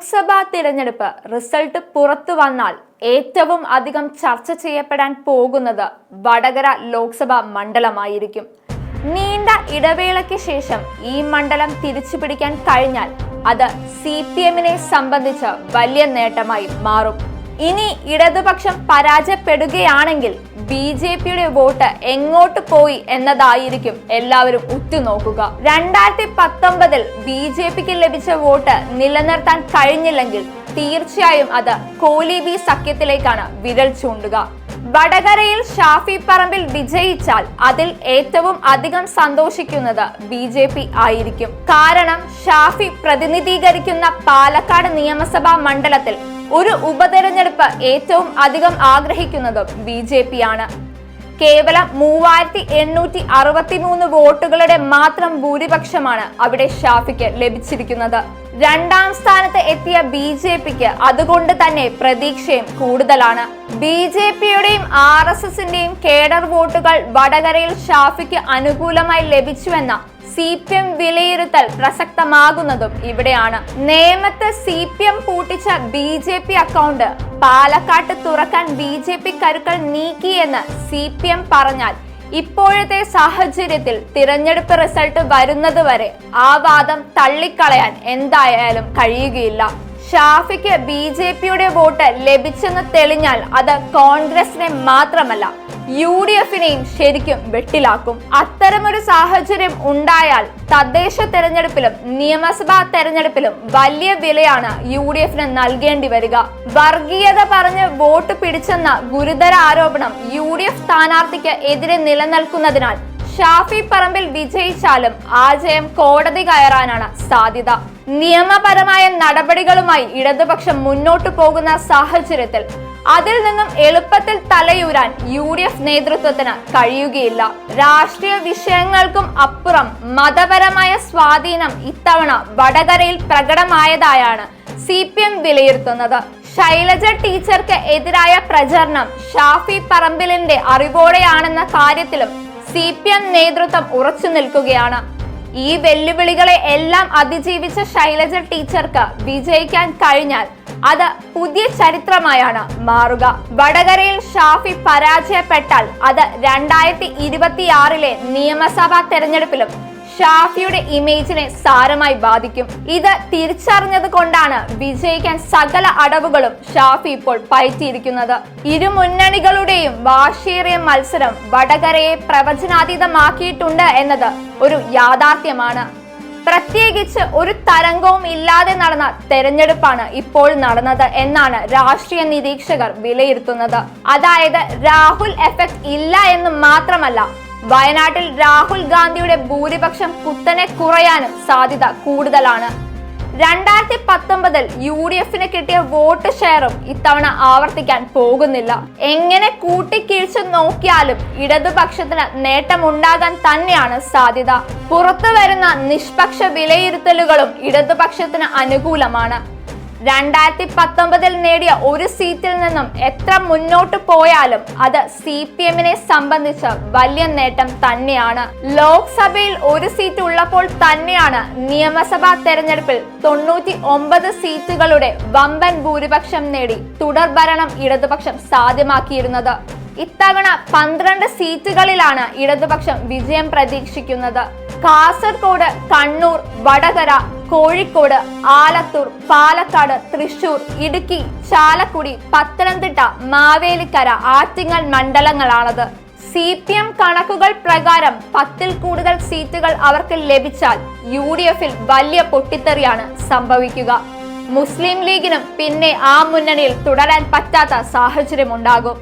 ലോക്സഭാ തിരഞ്ഞെടുപ്പ് റിസൾട്ട് പുറത്തു വന്നാൽ ഏറ്റവും അധികം ചർച്ച ചെയ്യപ്പെടാൻ പോകുന്നത് വടകര ലോക്സഭാ മണ്ഡലമായിരിക്കും. നീണ്ട ഇടവേളയ്ക്ക് ശേഷം ഈ മണ്ഡലം തിരിച്ചു പിടിക്കാൻ കഴിഞ്ഞാൽ അത് സി പി എമ്മിനെ സംബന്ധിച്ച് വലിയ നേട്ടമായി മാറും. ഇനി ഇടതുപക്ഷം പരാജയപ്പെടുകയാണെങ്കിൽ ബി ജെ പിയുടെ വോട്ട് എങ്ങോട്ട് പോയി എന്നതായിരിക്കും എല്ലാവരും ഉറ്റുനോക്കുക. രണ്ടായിരത്തി പത്തൊമ്പതിൽ ബി ജെ പിക്ക് ലഭിച്ച വോട്ട് നിലനിർത്താൻ കഴിഞ്ഞില്ലെങ്കിൽ തീർച്ചയായും അത് കോലി ബി സഖ്യത്തിലേക്കാണ് വിരൽ ചൂണ്ടുക. വടകരയിൽ ഷാഫി പറമ്പിൽ വിജയിച്ചാൽ അതിൽ ഏറ്റവും അധികം സന്തോഷിക്കുന്നത് ബി ജെ പി ആയിരിക്കും. കാരണം ഷാഫി പ്രതിനിധീകരിക്കുന്ന പാലക്കാട് നിയമസഭാ മണ്ഡലത്തിൽ ഒരു ഉപതെരഞ്ഞെടുപ്പ് ഏറ്റവും അധികം ആഗ്രഹിക്കുന്നതും ബി ജെ പി ആണ് കേവലം മൂവായിരത്തി എണ്ണൂറ്റി അറുപത്തി മൂന്ന് വോട്ടുകളുടെ മാത്രം ഭൂരിപക്ഷമാണ് അവിടെ ഷാഫിക്ക് ലഭിച്ചിരിക്കുന്നത്. രണ്ടാം സ്ഥാനത്ത് എത്തിയ ബി ജെ പിക്ക് അതുകൊണ്ട് തന്നെ പ്രതീക്ഷയും കൂടുതലാണ്. ബി ജെ പിയുടെയും ആർ എസ് എസിന്റെയും കേഡർ വോട്ടുകൾ വടകരയിൽ ഷാഫിക്ക് അനുകൂലമായി ലഭിച്ചുവെന്ന സി പി എം വിലയിരുത്തൽ പ്രസക്തമാകുന്നതും ഇവിടെയാണ്. നേമത്ത് സി പി എം പൂട്ടിച്ച ബി ജെ പി അക്കൗണ്ട് പാലക്കാട്ട് തുറക്കാൻ ബി ജെ പി കരുക്കൾ നീക്കിയെന്ന് സി പി എം പറഞ്ഞാൽ ഇപ്പോഴത്തെ സാഹചര്യത്തിൽ തിരഞ്ഞെടുപ്പ് റിസൾട്ട് വരുന്നതുവരെ ആ വാദം തള്ളിക്കളയാൻ എന്തായാലും കഴിയുകയില്ല. ഷാഫിക്ക് ബി ജെ പിയുടെ വോട്ട് ലഭിച്ചെന്ന് തെളിഞ്ഞാൽ അത് കോൺഗ്രസിനെ മാത്രമല്ല യു ഡി എഫിനെയും ശരിക്കും വെട്ടിലാക്കും. അത്തരമൊരു സാഹചര്യം ഉണ്ടായാൽ തദ്ദേശ തെരഞ്ഞെടുപ്പിലും നിയമസഭാ തെരഞ്ഞെടുപ്പിലും വലിയ വിലയാണ് യു ഡി എഫിന് നൽകേണ്ടി വരിക. വർഗീയത പറഞ്ഞ് വോട്ട് പിടിച്ചെന്ന ഗുരുതര ആരോപണം യു ഡി എഫ് സ്ഥാനാർത്ഥിക്ക് എതിരെ നിലനിൽക്കുന്നതിനാൽ ഷാഫി പറമ്പിൽ വിജയിച്ചാലും ആ ജയം കോടതി കയറാനാണ് സാധ്യത. നിയമപരമായ നടപടികളുമായി ഇടതുപക്ഷം മുന്നോട്ടു പോകുന്ന സാഹചര്യത്തിൽ അതിൽ നിന്നും എളുപ്പത്തിൽ തലയൂരാൻ യു ഡി എഫ് നേതൃത്വത്തിന് കഴിയുകയില്ല. രാഷ്ട്രീയ വിഷയങ്ങൾക്കും അപ്പുറം മതപരമായ സ്വാധീനം ഇത്തവണ വടകരയിൽ പ്രകടമായതായാണ് സി പി എം വിലയിരുത്തുന്നത്. ശൈലജ ടീച്ചർക്ക് എതിരായ പ്രചരണം ഷാഫി പറമ്പിലിന്റെ അറിവോടെയാണെന്ന കാര്യത്തിലും സി പി എം നേതൃത്വം ഉറച്ചു നിൽക്കുകയാണ്. ഈ വെല്ലുവിളികളെ എല്ലാം അതിജീവിച്ച ശൈലജ ടീച്ചർക്ക് വിജയിക്കാൻ കഴിഞ്ഞാൽ അത് പുതിയ ചരിത്രമായാണ് മാറുക. വടകരയിൽ ഷാഫി പരാജയപ്പെട്ടാൽ അത് രണ്ടായിരത്തി ഇരുപത്തിയാറിലെ നിയമസഭാ തെരഞ്ഞെടുപ്പിലും ഷാഫിയുടെ ഇമേജിനെ സാരമായി ബാധിക്കും. ഇത് തിരിച്ചറിഞ്ഞത് കൊണ്ടാണ് വിജയിക്കാൻ സകല അടവുകളും ഷാഫി ഇപ്പോൾ പയറ്റിയിരിക്കുന്നത്. ഇരു മുന്നണികളുടെയും വാശിയേറിയ മത്സരം വടകരയെ പ്രവചനാതീതമാക്കിയിട്ടുണ്ട് എന്നത് ഒരു യാഥാർത്ഥ്യമാണ്. പ്രത്യേകിച്ച് ഒരു തരംഗവും ഇല്ലാതെ നടന്ന തെരഞ്ഞെടുപ്പാണ് ഇപ്പോൾ നടന്നത് എന്നാണ് രാഷ്ട്രീയ നിരീക്ഷകർ വിലയിരുത്തുന്നത്. അതായത് രാഹുൽ എഫക്ട് ഇല്ല എന്ന് മാത്രമല്ല വയനാട്ടിൽ രാഹുൽ ഗാന്ധിയുടെ ഭൂരിപക്ഷം കുത്തനെ കുറയാനും സാധ്യത കൂടുതലാണ്. രണ്ടായിരത്തി പത്തൊമ്പതിൽ യു ഡി എഫിന് കിട്ടിയ വോട്ട് ഷെയറും ഇത്തവണ ആവർത്തിക്കാൻ പോകുന്നില്ല. എങ്ങനെ കൂട്ടിക്കിഴിച്ചു നോക്കിയാലും ഇടതുപക്ഷത്തിന് നേട്ടമുണ്ടാകാൻ തന്നെയാണ് സാധ്യത. പുറത്തു വരുന്ന നിഷ്പക്ഷ വിലയിരുത്തലുകളും ഇടതുപക്ഷത്തിന് അനുകൂലമാണ്. രണ്ടായിരത്തി പത്തൊമ്പതിൽ നേടിയ ഒരു സീറ്റിൽ നിന്നും എത്ര മുന്നോട്ട് പോയാലും അത് സി പി എമ്മിനെ സംബന്ധിച്ച് വലിയ നേട്ടം തന്നെയാണ്. ലോക്സഭയിൽ ഒരു സീറ്റ് ഉള്ളപ്പോൾ തന്നെയാണ് നിയമസഭാ തെരഞ്ഞെടുപ്പിൽ തൊണ്ണൂറ്റി ഒമ്പത് സീറ്റുകളുടെ വമ്പൻ ഭൂരിപക്ഷം നേടി തുടർ ഭരണം ഇടതുപക്ഷം സാധ്യമാക്കിയിരുന്നത്. ഇത്തവണ പന്ത്രണ്ട് സീറ്റുകളിലാണ് ഇടതുപക്ഷം വിജയം പ്രതീക്ഷിക്കുന്നത്. കാസർഗോഡ് കണ്ണൂർ വടകര കോഴിക്കോട് ആലത്തൂർ പാലക്കാട് തൃശൂർ ഇടുക്കി ചാലക്കുടി പത്തനംതിട്ട മാവേലിക്കര ആറ്റിങ്ങൽ മണ്ഡലങ്ങളാണത്. സി പി എം കണക്കുകൾ പ്രകാരം പത്തിൽ കൂടുതൽ സീറ്റുകൾ അവർക്ക് ലഭിച്ചാൽ യു ഡി എഫിൽ വലിയ പൊട്ടിത്തെറിയാണ് സംഭവിക്കുക. മുസ്ലിം ലീഗിനും പിന്നെ ആ മുന്നണിയിൽ തുടരാൻ പറ്റാത്ത സാഹചര്യമുണ്ടാകും.